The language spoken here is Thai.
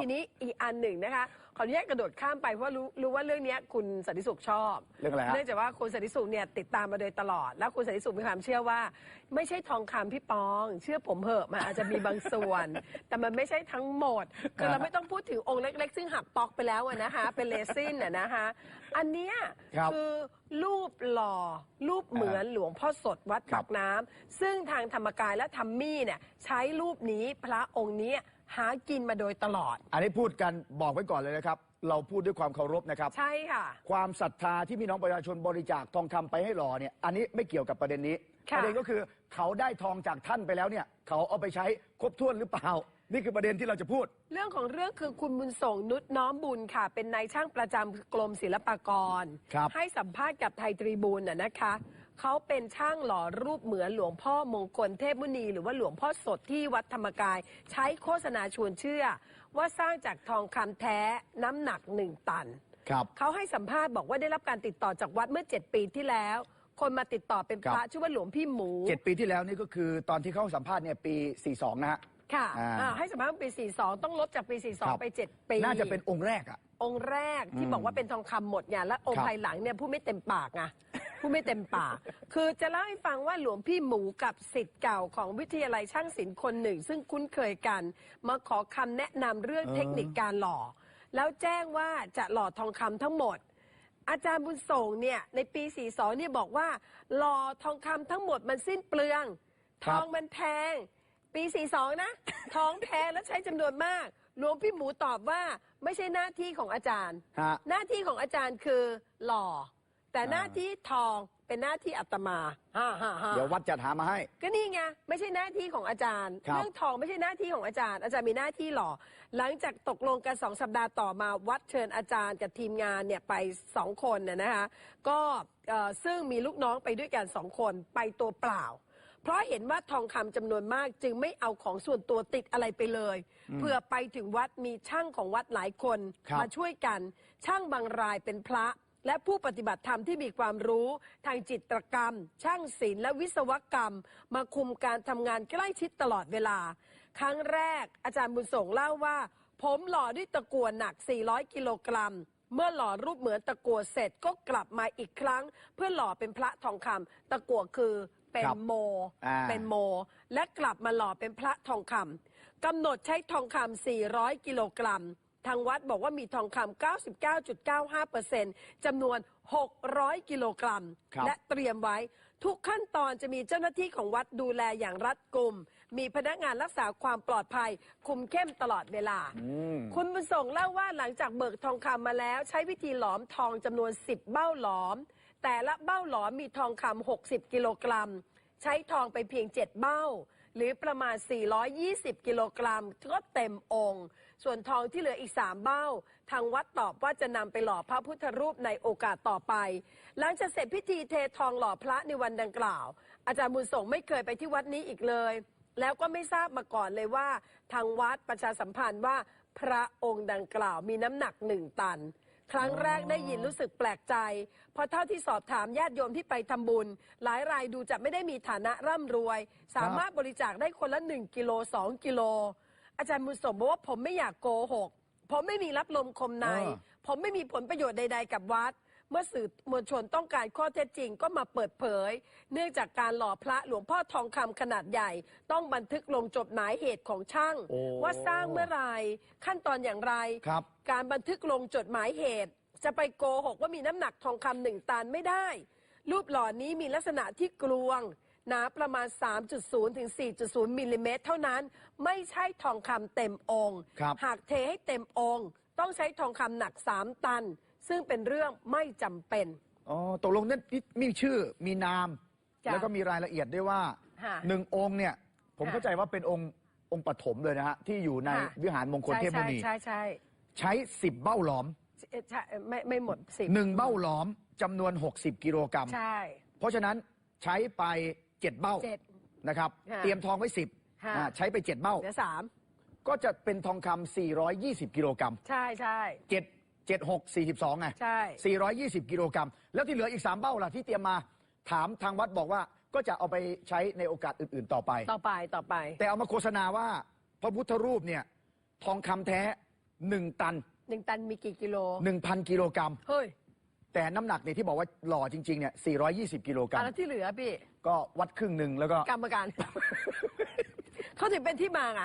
ทีนี้อีกอันหนึ่งนะคะขออนุญาตกระโดดข้ามไปเพราะรู้รู้ว่าเรื่องเนี้ยคุณสันติสุขชอบเรื่องอะไรฮะ เนื่องจากว่าคุณสันติสุขเนี่ยติดตามมาโดยตลอด แล้วคุณสันติสุขมีความเชื่อว่า ไม่ใช่ทองคำพี่ปอง เชื่อผมเหอะมันอาจจะมีบางส่วน แต่มันไม่ใช่ทั้งหมดคือเราไม่ต้องพูดถึงองค์เล็ก ๆ ซึ่งหักปอกไปแล้วอะนะคะเป็นเลซินอะนะคะ อันเนี้ยครับคือรูปหล่อรูปเหมือนหลวงพ่อสดวัดครัปาบ กน้ำซึ่งทางธรรมกายและธรรมี่เนี่ยใช้รูปนี้พระองค์นี้ หากินมาโดยตลอด อันนี้พูดกันบอกไว้ก่อนเลยนะครับ เราพูดด้วยความเคารพนะครับ ใช่ค่ะ ความศรัทธาที่พี่น้องประชาชนบริจาคทองคำไปให้หล่อเนี่ย อันนี้ไม่เกี่ยวกับประเด็นนี้ ค่ะ ประเด็นก็คือเขาได้ทองจากท่านไปแล้วเนี่ย เขาเอาไปใช้ครบถ้วนหรือเปล่า นี่คือประเด็นที่เราจะพูด เรื่องของเรื่องคือคุณบุญส่งนุชน้อมบุญค่ะ เป็นนายช่างประจำกรมศิลปากร ครับ ให้สัมภาษณ์กับไทยตรีบูลน่ะนะคะ เขาเป็นช่างหล่อรูปเหมือนหลวงพ่อมงคลเทพมุนี หรือว่าหลวงพ่อสดที่วัดธรรมกาย ใช้โฆษณาชวนเชื่อ ว่าสร้างจากทองคำแท้น้ำหนักหนึ่งตัน ครับ เขาให้สัมภาษณ์บอกว่าได้รับการติดต่อจากวัดเมื่อ 7 ปีที่แล้ว คนมาติดต่อเป็นพคระรับชื่อว่าหลวงพี่หมู เจ็ดปีที่แล้วนี่ก็คือตอนที่เขาสัมภาษณ์เนี่ยปี 42 นะฮะ ค่ะอ่า อ่าให้สัมภาษณ์ปี 42 ต้องลดจากปีครับ42 ไป 7 ปี น่าจะเป็นองค์แรกอะองค์แรกที่อืมบอกว่าเป็นทองคำหมดเนี่ยและองครัค์บภายหลังเนี่ยผู้ไม่เต็มปากไง ผู้ไม่เต็มปาก คือจะเล่าให้ฟังว่าหลวงพี่หมูกับสิทธิ์เก่าของวิทยาลัยช่างศิลป์คนหนึ่ง ซึ่งคุ้นเคยกัน มาขอคำแนะนำเรื่องเทคนิคการหล่อ แล้วแจ้งว่าจะหล่อทองคำทั้งหมด อาจารย์บุญส่งเนี่ยในปี 42 เนี่ยบอกว่า หล่อทองคำทั้งหมดมันสิ้นเปลืองคทรับองมันแพง ปี 42 นะ ทองแพงและใช้จำนวนมาก หลวงพี่หมูตอบว่าไม่ใช่หน้าที่ของอาจารย์ ฮะ หน้าที่ของอาจารย์คือหล่อ แต่อ่าหน้าที่ทองเป็นหน้าที่อาตมาฮ่าฮ่าฮ่าเดี๋ยววัดจัดหามาให้ ก็นี่ไงไม่ใช่หน้าที่ของอาจารย์ ครับ เรื่องทองไม่ใช่หน้าที่ของอาจารย์ อาจารย์มีหน้าที่หล่อหลังจากตกลงกันสองสัปดาห์ต่อมาวัดเชิญอาจารย์กับทีมงานเนี่ยไปสองคนน่ะนะคะก็เอ่อซึ่งมีลูกน้องไปด้วยกันสองคนไปตัวเปล่า เพราะเห็นว่าทองคำจำนวนมากจึงไม่เอาของส่วนตัวติดอะไรไปเลยเพื่อไปถึงวัดมีช่างของวัดหลายคนครับ มาช่วยกัน ช่างบางรายเป็นพระ และผู้ปฏิบัติธรรมที่มีความรู้ทางจิตรกรรม ช่างศิลป์และวิศวกรรม มาคุมการทำงานใกล้ชิดตลอดเวลา ครั้งแรกอาจารย์บุญส่งเล่าว่า ผมหล่อด้วยตะกั่วหนัก 400 กิโลกรัม เมื่อหล่อรูปเหมือนตะกั่วเสร็จก็กลับมาอีกครั้ง เพื่อหล่อเป็นพระทองคำตะกั่วคือเป็นครับโมอ่าเป็นโม และกลับมาหล่อเป็นพระทองคำกำหนดใช้ทองคำ400 กิโลกรัม ทางวัดบอกว่ามีทองคำ99.95%จำนวน 600 กิโลกรัม ครับ และเตรียมไว้ ทุกขั้นตอนจะมีเจ้าหน้าที่ของวัดดูแลอย่างรัดกุม มีพนักงานรักษาความปลอดภัย คุมเข้มตลอดเวลาอืมคุณบุญส่งเล่าว่าหลังจากเบิกทองคำมาแล้ว ใช้วิธีหลอมทองจำนวน 10 เบ้าหลอม แต่ละเบ้าหลอมมีทองคำ60 กิโลกรัม ใช้ทองไปเพียง 7 เบ้า หรือประมาณ 420 กิโลกรัมก็เต็มองค์ ส่วนทองที่เหลืออีก3เบ้า ทางวัดตอบว่าจะนำไปหล่อพระพุทธรูปในโอกาสต่อไป หลังจากเสร็จพิธีเททองหล่อพระในวันดังกล่าว อาจารย์บุญส่งไม่เคยไปที่วัดนี้อีกเลย แล้วก็ไม่ทราบมาก่อนเลยว่า ทางวัดประชาสัมพันธ์ว่าพระองค์ดังกล่าวมีน้ำหนักหนึ่งตันครั้งแรกได้ยินรู้สึกแปลกใจ เพราะเท่าที่สอบถามญาติโยมที่ไปทำบุญ หลายรายดูจะไม่ได้มีฐานะร่ำรวย สามารถบริจาคได้คนละ 1 กิโล 2 กิโล อาจารย์บุญสมบอกว่าผมไม่อยากโกหก ผมไม่มีรับลมคมในเออผมไม่มีผลประโยชน์ใด ๆ กับวัด เมื่อสื่อมวลชนต้องการข้อเท็จจริงก็มาเปิดเผย เนื่องจากการหล่อพระหลวงพ่อทองคำขนาดใหญ่ ต้องบันทึกลงจดหมายเหตุของช่าง โอ้ว่าสร้างเมื่อไหรขั้นตอนอย่างไร ครับ การบันทึกลงจดหมายเหตุ จะไปโกหกว่ามีน้ำหนักทองคำหนึ่งตันไม่ได้ รูปหล่อนี้มีลักษณะที่กลวง หนาประมาณ 3.0 ถึง 4.0 มิลลิเมตรเท่านั้น ไม่ใช่ทองคำเต็มองค์ ครับ หากเทให้เต็มองค์ ต้องใช้ทองคำหนัก 3 ตัน ซึ่งเป็นเรื่องไม่จำเป็น อ๋อตกลงนั่นมีชื่อมีนาม จ้ะแล้วก็มีรายละเอียดด้วยว่าค่ะหนึ่งองค์เนี่ย ผมค่ะเข้าใจว่าเป็นองค์องค์ปฐมเลยนะฮะ ที่อยู่ในค่ะวิหารมงคลเทพมุนีใช่ใช่ใช้สิบเบ้าหลอมใช่ใช่ไม่ไม่หมดสิบหนึ่งเบ้าหลอมจำนวน 60 กิโลกรัม ใช่ เพราะฉะนั้นใช้ไป 7เบ้าเจ็ด นะครับ ค่ะเตรียมทองไว้ค่ะ10อ่าใช้ไป7เบ้า เหลือสามก็จะเป็นทองคำ420 กิโลกรัมใช่ใช่ 7 7 6 42ไงใช่ 420 กิโลกรัม แล้วที่เหลืออีก 3 เบ้าล่ะที่เตรียมมาถามทางวัดบอกว่าก็จะเอาไปใช้ในโอกาสอื่นๆต่อไป ต่อไปต่อไป แต่เอามาโฆษณาว่าพระพุทธรูปเนี่ยทองคำแท้ 1 ตัน หนึ่งตันมีกี่กิโล 1,000 กิโลกรัม เฮ้ย แต่น้ำหนักเนี่ยที่บอกว่าหล่อจริงๆเนี่ย420 กิโลกรัอะมแล้วที่เหลือพี่ ก็วัดครึ่งหนึ่งแล้วก็ กรรมการ เขาถึงเป็นที่มาไง